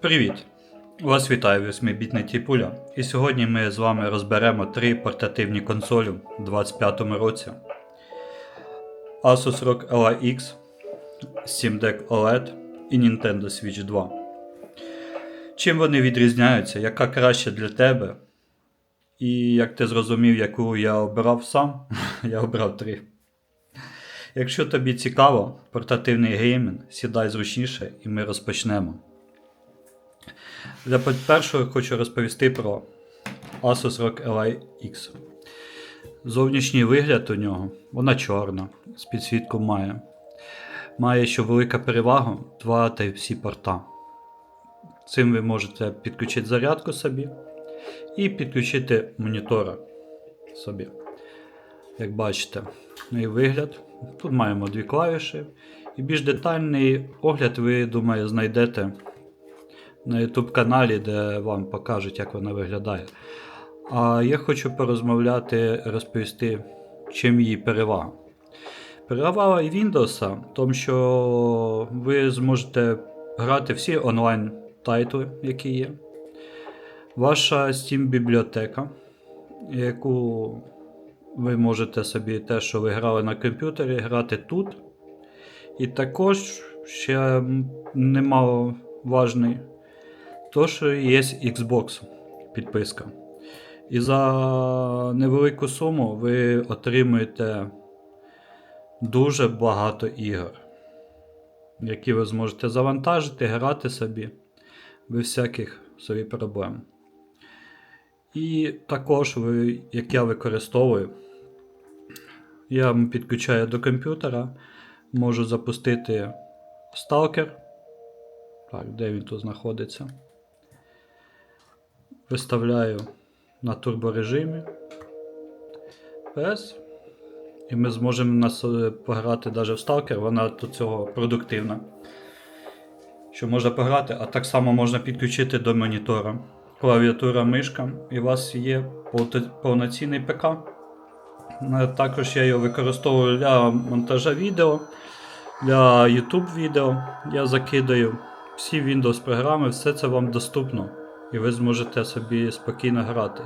Привіт! Вас вітає 8-бітний Тіпуля. І сьогодні ми з вами розберемо три портативні консолі у 25-му році. Asus ROG Ally X, Steam Deck OLED і Nintendo Switch 2. Чим вони відрізняються, яка краще для тебе? І як ти зрозумів, яку я обрав сам, я обрав три. Якщо тобі цікаво, портативний геймінг, сідай зручніше і ми розпочнемо. Для першого хочу розповісти про Asus ROG Ally X. Зовнішній вигляд у нього, вона чорна, з підсвітку має. Має ще велика перевага 2 Type-C порта. Цим ви можете підключити зарядку собі і підключити монітора собі. Як бачите, і вигляд. Тут маємо дві клавіші. І більш детальний огляд ви, думаю, знайдете на YouTube каналі, де вам покажуть, як вона виглядає. А я хочу порозмовляти, розповісти, чим її перевага. Перевага Windows в тому, що ви зможете грати всі онлайн тайтли, які є. Ваша Steam бібліотека, яку ви можете собі те, що ви грали на комп'ютері, грати тут. І також ще немало важний, то, що є Xbox підписка. І за невелику суму ви отримуєте дуже багато ігор, які ви зможете завантажити, грати собі без всяких собі проблем. І також, ви, як я використовую, я підключаю до комп'ютера, можу запустити Stalker. Так, де він тут знаходиться? Виставляю на турборежимі. PS. І ми зможемо нас пограти навіть в Stalker, вона до цього продуктивна. Що можна пограти, а так само можна підключити до монітора. Клавіатура мишка, і у вас є повноцінний ПК. Е, Також я його використовую для монтажа відео, для YouTube відео. Я закидаю всі Windows програми, все це вам доступно. І ви зможете собі спокійно грати.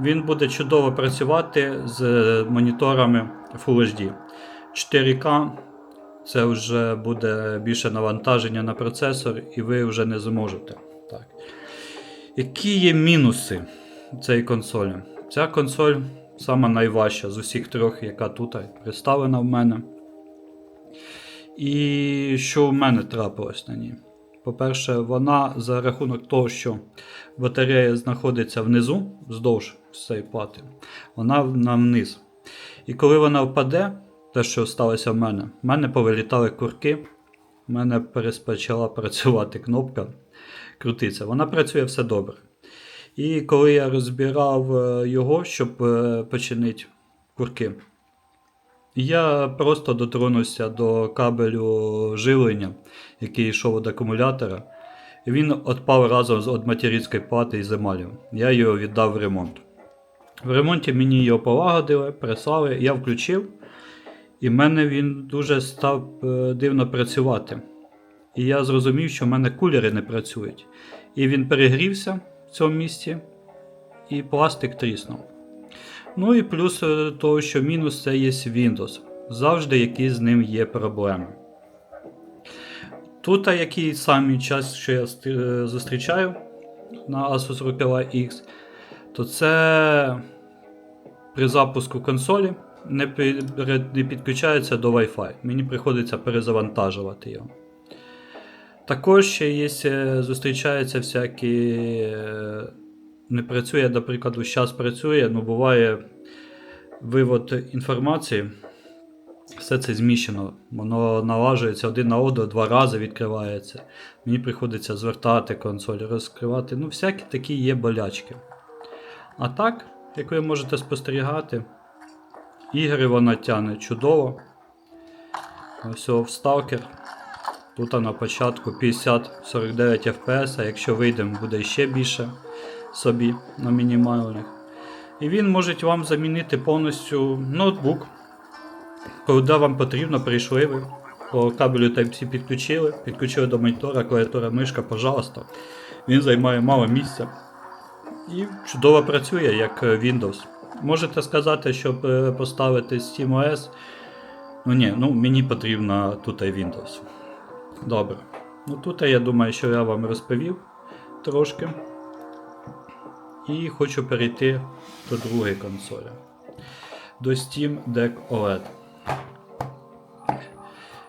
Він буде чудово працювати з моніторами Full HD. 4К це вже буде більше навантаження на процесор, і ви вже не зможете. Так. Які є мінуси цієї консолі? Ця консоль сама найважча з усіх трьох, яка тут представлена в мене. І що в мене трапилось на ній? По-перше, вона за рахунок того, що батарея знаходиться внизу, вздовж цієї плати, вона на вниз. І коли вона впаде, те, що сталося в мене, в мене повилітали курки, в мене почала працювати кнопка, крутиться. Вона працює все добре. І коли я розбирав е, його, щоб е, починити курки, я просто дотронувся до кабелю живлення, який йшов від акумулятора. Він відпав разом з від материнської плати із емалью. Я його віддав в ремонт. В ремонті мені його полагодили, прислали, я включив, і в мене він дуже став е, дивно працювати. І я зрозумів, що в мене кулери не працюють. І він перегрівся в цьому місці, і пластик тріснув. Ну і плюс е, того, що мінус це є Windows. Завжди якісь з ним є проблеми. Тут, який самий час, що я е, зустрічаю на Asus ROG X, то це при запуску консолі не підключається до Wi-Fi. Мені приходиться перезавантажувати його. Також ще є, е, зустрічаються всякі. Не працює, до прикладу, зараз працює, ну буває вивод інформації. Все це зміщено. Воно налажується один на один, два рази відкривається. Мені приходиться звертати консоль, розкривати. Ну, всякі такі є болячки. А так, як ви можете спостерігати, ігри вона тягне чудово. Ось в Stalker. Тут на початку 50-49 FPS, а якщо вийдемо, буде ще більше собі на мінімальних. І він може вам замінити повністю ноутбук. Коли вам потрібно, прийшли ви, По кабелю Type-C підключили, підключили до монітора, клавіатура, мишка, пожалуйста. Він займає мало місця. І чудово працює, як Windows. Можете сказати, щоб е, поставити SteamOS. Ну ні, ну мені потрібно тут і Windows. Добре. Ну тут я думаю, що я вам розповів трошки. І хочу перейти до другої консолі. До Steam Deck OLED.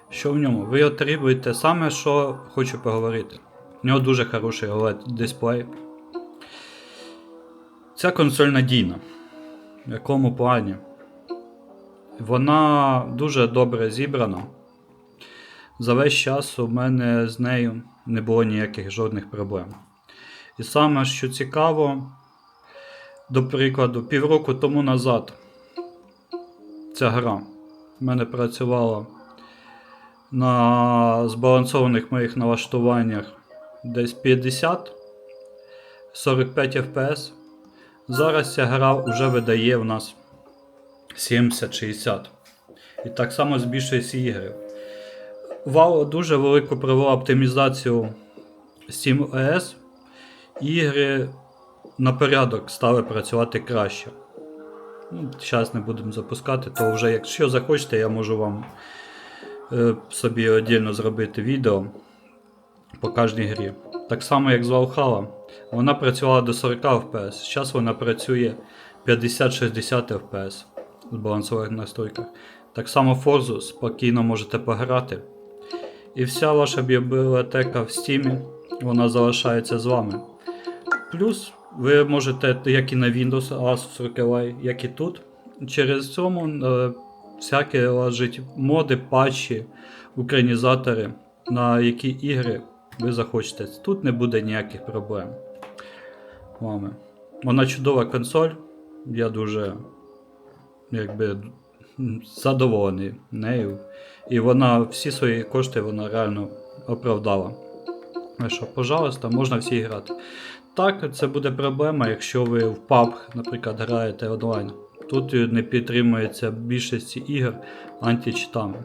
Що в ньому? Ви отримуєте саме, що хочу поговорити. У нього дуже хороший OLED дисплей. Ця консоль надійна. В якому плані? Вона дуже добре зібрана. За весь час у мене з нею не було ніяких жодних проблем. І саме, що цікаво, до прикладу, півроку тому назад ця гра в мене працювала на збалансованих моїх налаштуваннях десь 50 45 FPS. Зараз ця гра вже видає в нас 70-60. І так само збільшується ігри. Valve дуже велику провела оптимізацію SteamOS. Ігри на порядок стали працювати краще. Ну, Зараз не будемо запускати, то вже якщо захочете, я можу вам е, собі віддільно зробити відео по кожній грі. Так само, як з Valhalla. Вона працювала до 40 FPS. Зараз вона працює 50-60 FPS в балансових настройках. Так само Forza спокійно можете пограти. І вся ваша бібліотека в Steam, вона залишається з вами. Плюс ви можете, як і на Windows Asus Ally, як і тут, через цьому е, всякі лежать моди, патчі, українізатори, на які ігри ви захочете. Тут не буде ніяких проблем. Вами. Вона чудова консоль. Я дуже якби, задоволений нею. І вона всі свої кошти вона реально оправдала. Що, пожалуйста, можна всі грати. Так, це буде проблема, якщо ви в PUBG, наприклад, граєте онлайн. Тут не підтримується більшості ігор античитами.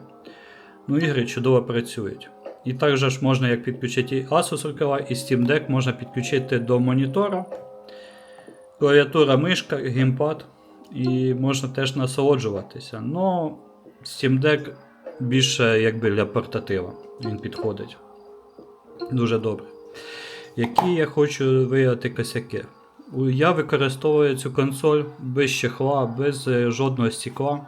Ну, ігри чудово працюють. І також можна як підключити Asus Ally, і Steam Deck можна підключити до монітора. Клавіатура, мишка, геймпад. І можна теж насолоджуватися. Но Steam Deck більше якби для портатива. Він підходить. Дуже добре. Які я хочу виявити косяки. Я використовую цю консоль без чехла, без е, жодного стекла.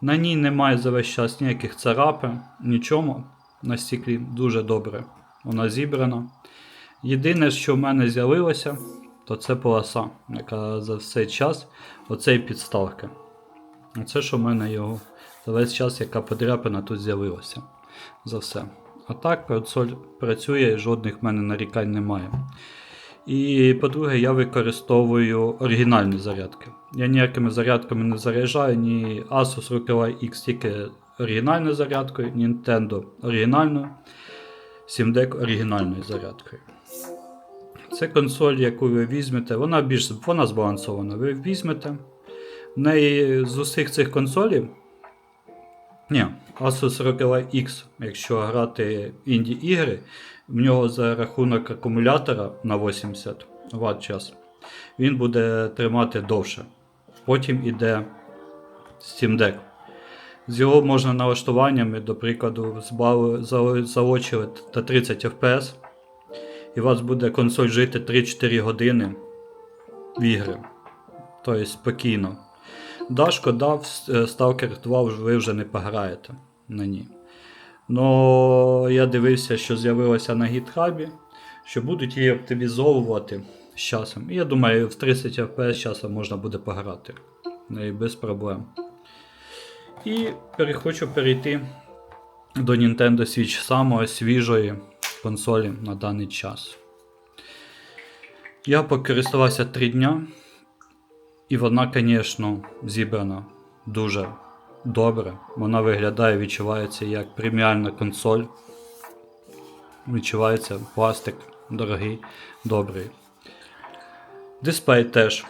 На ній немає за весь час ніяких царапин, нічого. На стеклі дуже добре. Вона зібрана. Єдине, що в мене з'явилося, то це полоса, яка за все час оцей підставки. Оце, що в мене його за весь час, яка подряпина тут з'явилася. За все. А так, консоль працює, жодних в мене нарікань немає. І по-друге, я використовую оригінальні зарядки. Я ніякими зарядками не заряджаю, ні Asus ROG X тільки оригінальною зарядкою, Nintendo оригінальною, Steam Deck оригінальною зарядкою. Це консоль, яку ви візьмете, вона більш вона збалансована. Ви візьмете. В неї з усіх цих консолів. Ні, Asus ROG X, якщо грати інді ігри, в нього за рахунок акумулятора на 80 Вт час, він буде тримати довше. Потім іде Steam Deck. З його можна налаштуваннями, до прикладу, збав- за- та 30 FPS, і у вас буде консоль жити 3-4 години в ігри. Тобто спокійно. Да, шкода, в Stalker 2 ви вже не пограєте на ній. Но я дивився, що з'явилося на гітхабі, що будуть її оптимізовувати з часом. І я думаю, в 30 FPS часом можна буде пограти. В неї без проблем. І пере- хочу перейти до Nintendo Switch самої свіжої консолі на даний час. Я покористувався 3 дня. І вона, звісно, зібрана дуже добре. Вона виглядає, відчувається як преміальна консоль. Відчувається пластик дорогий, добрий. Дисплей теж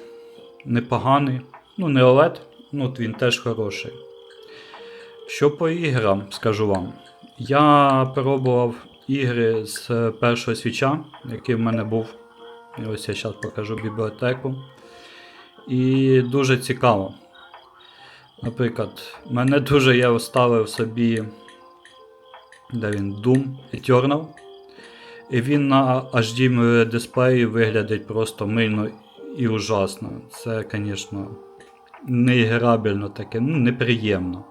непоганий. Ну, не OLED, ну от він теж хороший. Що по іграм, скажу вам. Я пробував ігри з першого свіча, який в мене був. І ось я зараз покажу бібліотеку. І дуже цікаво. Наприклад, мене дуже я оставив собі. Де він? Doom Eternal. І він на HD дисплеї виглядить просто мильно і ужасно. Це, звісно, неіграбельно таке, ну, неприємно.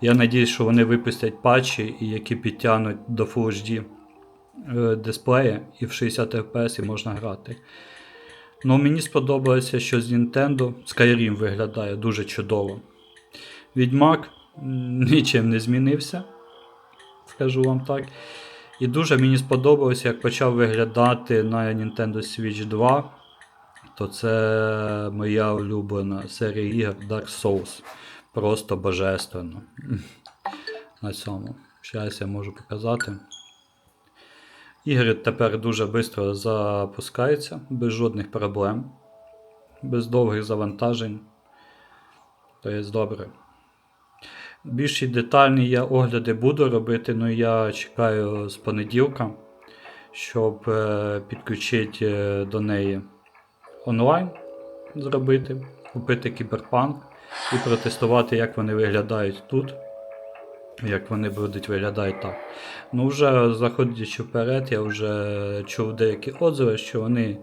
Я надіюсь, що вони випустять патчі, які підтягнуть до Full HD е, дисплея, і в 60 FPS і можна грати. Ну, мені сподобалося, що з Nintendo Skyrim виглядає дуже чудово. Відьмак нічим не змінився, скажу вам так. І дуже мені сподобалося, як почав виглядати на Nintendo Switch 2. То це моя улюблена серія ігор Dark Souls. Просто божественно. На цьому. Зараз я можу показати. Ігри тепер дуже швидко запускаються, без жодних проблем, без довгих завантажень. Тобто добре. Більші детальні я огляди буду робити, але я чекаю з понеділка, щоб е, підключити е, до неї онлайн зробити, купити кіберпанк і протестувати, як вони виглядають тут, як вони будуть виглядати так. Ну, вже заходячи вперед, я вже чув деякі отзиви, що вони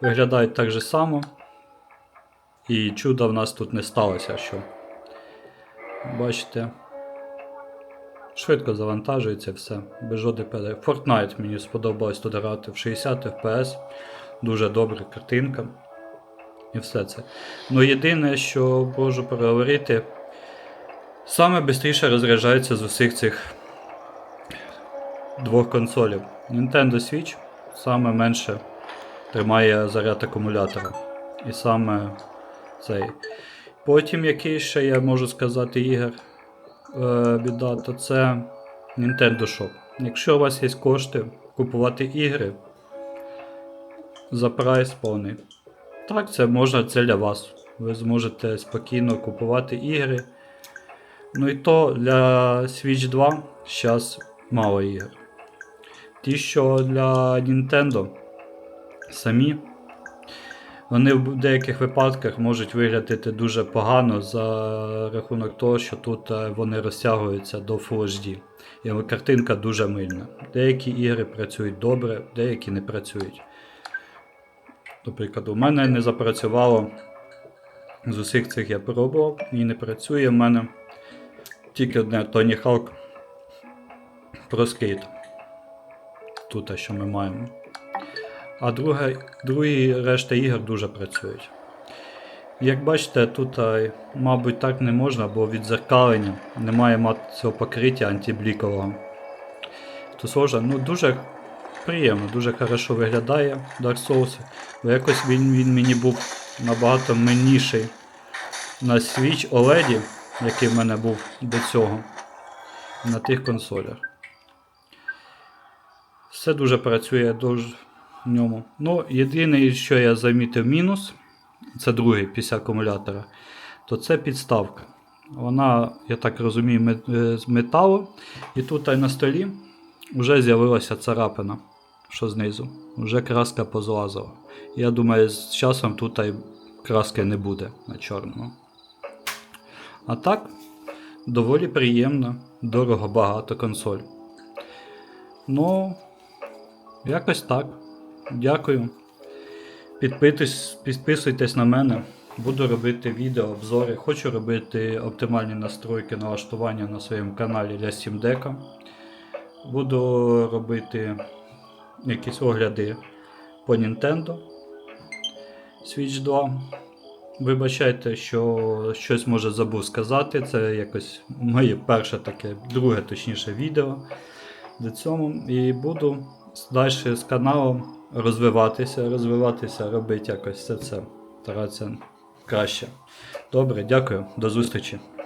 виглядають так же само. І чуда в нас тут не сталося, що. Бачите. Швидко завантажується все, без жодних пере. Fortnite мені сподобалось тут грати в 60 FPS. Дуже добра картинка. І все це. Ну єдине, що можу проговорити, саме швидше розряджається з усіх цих двох консолів. Nintendo Switch саме менше тримає заряд акумулятора. І саме цей. Потім який ще я можу сказати ігор е, біда, то це Nintendo Shop. Якщо у вас є кошти купувати ігри за прайс повний. Так, це можна це для вас. Ви зможете спокійно купувати ігри. Ну і то для Switch 2 зараз мало ігор. Ті, що для Nintendo самі, вони в деяких випадках можуть виглядати дуже погано за рахунок того, що тут е, вони розтягуються до Full HD. І картинка дуже мильна. Деякі ігри працюють добре, деякі не працюють. Наприклад, у мене не запрацювало з усіх цих я пробував і не працює. У мене тільки одне Tony Hawk Pro Skate. Тут, що ми маємо. А друге, другі решта ігор дуже працюють. Як бачите, тут, мабуть, так не можна, бо відзеркалення немає мати цього покриття антиблікового. То схоже, ну дуже приємно, дуже хорошо виглядає Dark Souls. Бо якось він, він мені був набагато мильніший на Switch OLED, який в мене був до цього, на тих консолях. Все дуже працює в ньому. Ну, єдине, що я замітив мінус, це другий після акумулятора, то це підставка. Вона, я так розумію, е, з металу. І тут на столі вже з'явилася царапина, що знизу. Вже краска позлазила. Я думаю, з часом тут краски не буде на чорному. А так, доволі приємно, дорого багато консоль. Ну, якось так. Дякую. Підписуйтесь, на мене. Буду робити відео, обзори. Хочу робити оптимальні настройки налаштування на своєму каналі для Steam. Буду робити якісь огляди по Nintendo Switch 2. Вибачайте, що щось може забув сказати. Це якось моє перше таке, друге точніше відео до цьому. І буду далі з каналом розвиватися, розвиватися, робити якось все це. Старатися краще. Добре, дякую, до зустрічі.